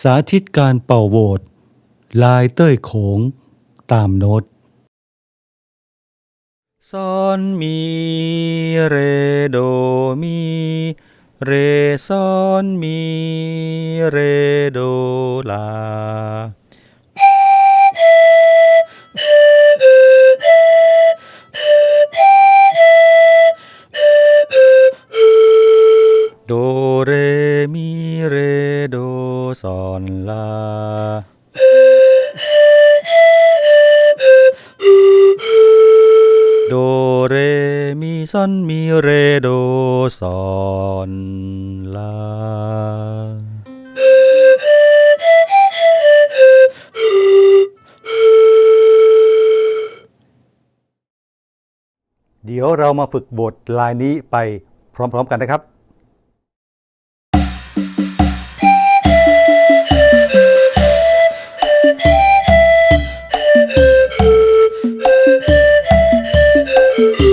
สาธิตการเป่าโหวตลายเต้ยโขง ตามโน้ตซอนมีเรโดมีเรซอนมีเรโดลา ซอนลา โดเรมีซอนมีเรโดซอนลา เดี๋ยวเรามาฝึกบทลายนี้ไปพร้อมๆกันนะครับ you